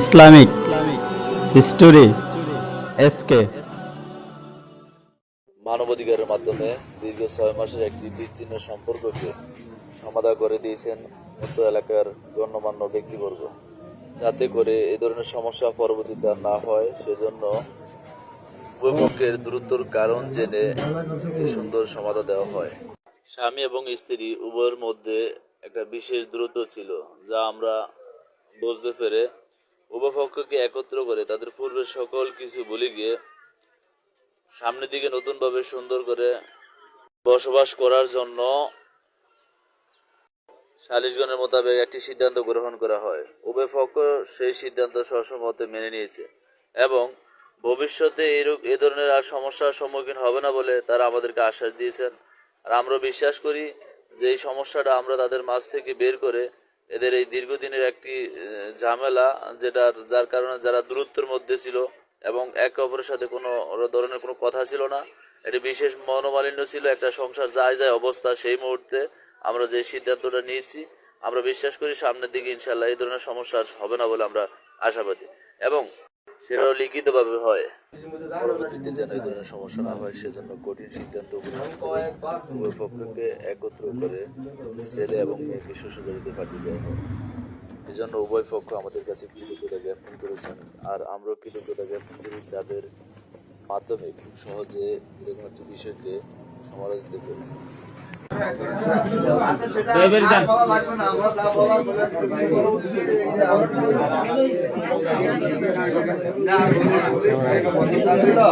Islamic history SK মানবাধিকারের মাধ্যমে দীর্ঘ ছয় মাসের একটি বিচ্ছিন্ন সম্পর্ককে সমাধা করে দিয়েছেন উক্ত এলাকার গণ্যমান্য ব্যক্তিবর্গ। যাতে করে এ ধরনের সমস্যা পরবর্তীতে না হয়, সেজন্য উভয়পক্ষের দূরত্বর কারণ জেনে একটি সুন্দর সমাধা দেওয়া হয়। স্বামী এবং স্ত্রী উভয়ের মধ্যে একটা বিশেষ দূরত্ব ছিল, যা আমরা বুঝতে পেরে উভয় পক্ষকে একত্র করে তাদের পূর্বের সকল কিছু ভুলে গিয়ে সামনের দিকে নতুনভাবে সুন্দর করে বসবাস করার জন্য সালিশগণের মোতাবেক একটি সিদ্ধান্ত গ্রহণ করা হয়। উভয় সেই সিদ্ধান্ত সসমতে মেনে নিয়েছে এবং ভবিষ্যতে এরূপ, এ ধরনের আর সমস্যার সম্মুখীন হবে না বলে তারা আমাদেরকে আশ্বাস দিয়েছেন। আর আমরা বিশ্বাস করি যে এই সমস্যাটা আমরা তাদের মাঝ থেকে বের করে এদের এই দীর্ঘদিনের একটি ঝামেলা যেটা যার কারণে যারা দূরত্বের মধ্যে ছিল এবং একে অপরের সাথে কোনো ধরনের কোনো কথা ছিল না একটি বিশেষ মনোমালিন্য ছিল, একটা সংসার যায় যায় অবস্থা সেই মুহূর্তে আমরা যে সিদ্ধান্তটা নিয়েছি, আমরা বিশ্বাস করি সামনের দিকে ইনশাল্লাহ এই ধরনের সমস্যা হবে না বলে আমরা আশাবাদী। এবং সেটাও লিখিতভাবে হয়। পরবর্তীতে যেন এই ধরনের সমস্যা না হয়, সেজন্য কঠিন সিদ্ধান্ত উভয় পক্ষকে একত্র করে ছেলে এবং মেয়েকে শ্বশুরবাড়িতে পাঠিয়ে দেওয়া হয়। এজন্য উভয় পক্ষ আমাদের কাছে কৃতজ্ঞতা জ্ঞাপন করেছেন, আর আমরাও কৃতজ্ঞতা জ্ঞাপন করি যাদের মাধ্যমে খুব সহজে এরকম একটি বিষয়কে সমাধান দিতে পারি। না